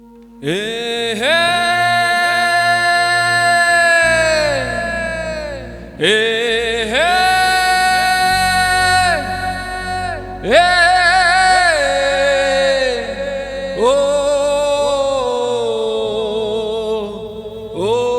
Hey, hey, hey. Oh, oh, oh.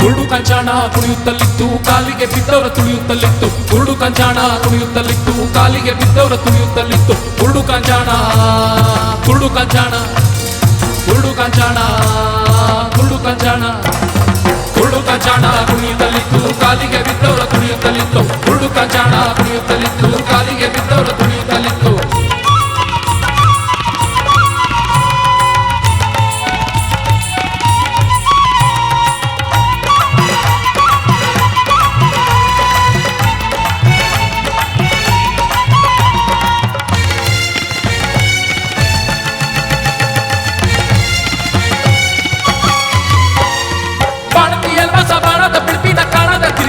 ಕುರುಡು ಕಂಚಾಣ ಕುಣಿಯುತ್ತಲಿತ್ತು, ಕಾಲಿಗೆ ಬಿದ್ದವರ ತುಳಿಯುತ್ತಲಿತ್ತು. ಕುರುಡು ಕಂಚಾಣ ಕುಣಿಯುತ್ತಲಿತ್ತು, ಕಾಲಿಗೆ ಬಿದ್ದವರ ತುಳಿಯುತ್ತಲಿತ್ತು. ಕುರುಡು ಕಂಚಾಣ ಕುರುಡು ಕಂಚಾಣ ಕುರುಡು ಕಂಚಾಣ ಕುರುಡು ಕಂಚಾಣ. ಕುರುಡು ಕಂಚಾಣ ಕುಣಿಯುತ್ತಲಿತ್ತು, ಕಾಲಿಗೆ ಬಿದ್ದವರ ತುಳಿಯುತ್ತಲಿತ್ತು. ಕುರುಡು ಕಂಚಾಣ ಕುಣಿಯುತ್ತಲಿತ್ತು.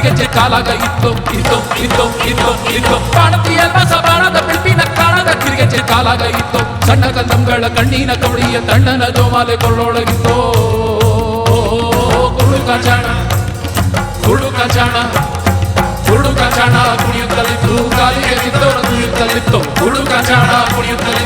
ಕಾಣದ ತಿರುಗೆಚ್ಚೆ ಕಾಲಾಗ ಇತ್ತು ಇತ್ತು ಇತ್ತು ಇತ್ತು ಇತ್ತು ಬಾಣತಿಯಲ್ ಬಸ ಬಾಣದ ಬಿಳ್ಪಿನ ಕಾಣದ ತಿರುಗೆಚ್ಚೆ ಕಾಲಾಗ ಇತ್ತು ಸಣ್ಣ ಕಂದಂಗಳ ಕಣ್ಣಿನ ಕವಳಿಯ ತಣ್ಣನ ಜೋಮಾಲೆ ಕೊಳ್ಳೊಳಗಿತ್ತು ಕುರುಡು ಕಂಚಾಣ ಕುರುಡು ಕಂಚಾಣ ಕುರುಡು ಕಂಚಾಣ ಕುಣಿಯುತ್ತಲಿತ್ತು ಕಾಲಿಗೆ ಬಿದ್ದವರ ಕುಣಿಯುತ್ತಲಿತ್ತು ಕುರುಡು ಕಂಚಾಣ ಕುಣಿಯುತ್ತಲಿತ್ತು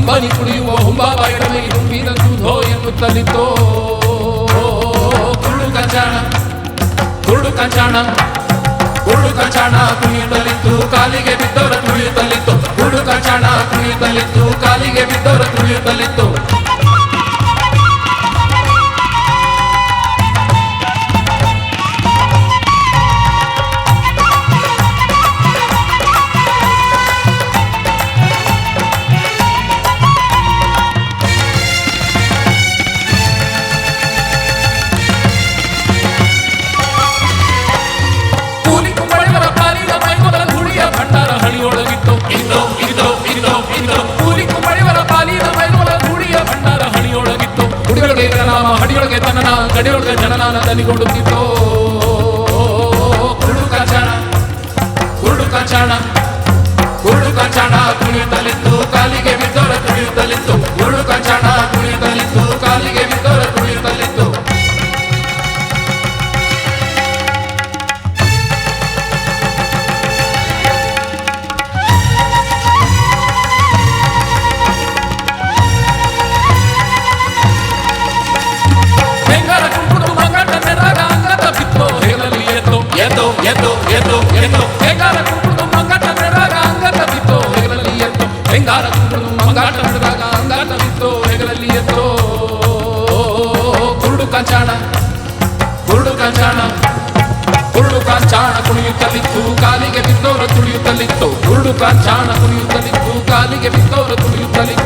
ಕಂಬನಿ ಕುಡಿಯುವ ಹುಂಬಾಬಾಯಿ ಮೈ ಹುಂಬಿನಂದು ಎನ್ನುತ್ತಲಿತೋ ಎನ್ನುತ್ತಲಿತ್ತು. ಕುರುಡು ಕಂಚಾಣ ಕುರುಡು ಕಂಚಾಣ ಕುರುಡು ಕಂಚಾಣ ಕುಣಿಯುತ್ತಲಿತ್ತು. ಕಾಲಿಗೆ ಬಿದ್ದವರ ತುಳಿಯುತ್ತಲಿತ್ತು ಕುರುಡು ಕಂಚಾಣ ಕುಣಿಯುತ್ತಲಿತ್ತು. ಕಾಲಿಗೆ ಬಿದ್ದವರ ತುಳಿಯುತ್ತಲಿತ್ತು ಜನನಾನ ದನಿಗೊಳ್ಳುತ್ತಿತ್ತು ಕುರುಡು ಕಚಾಣ ಕುರುಡು ಕಚಾಣ ಕುರುಡು ಕಚಾಣ ಕುಣಿಯುತ್ತಲಿತ್ತು ಕಾಲಿಗೆ ಬಿದ್ದೋರ ತುಳಿಯುತ್ತಲಿತ್ತು ಎದ್ದು ಎದ್ದು ಎದ್ದು. ಹೆಂಗಾರ ಮಂಗಾಟ ಮಂಗಟ ನೆರಗ ಅಂಗದ ಬಿತ್ತು. ಹೇಳಲಿ ಎದ್ದು. ಹೆಂಗಾರ ಕುಂಕುದು ಮಂಗಾಟ ನಡೆದಾಗ ಅಂಗಾಟ ಬಿತ್ತು. ಹೆಗಲಲ್ಲಿ ಎದ್ದು. ಕುರುಡು ಕಂಚಾಣ ಕುರುಡು ಕಂಚಾಣ. ಕುರುಡು ಕಾಂಚಾಣ ಕುಣಿಯುತ್ತಲಿತ್ತು, ಕಾಲಿಗೆ ಬಿದ್ದವರು ತುಳಿಯುತ್ತಲಿತ್ತು. ಕುರುಡು ಕಾಂಚಾಣ ಕುಣಿಯುತ್ತಲಿತ್ತು, ಕಾಲಿಗೆ ಬಿದ್ದವರು ತುಳಿಯುತ್ತಲಿತ್ತು.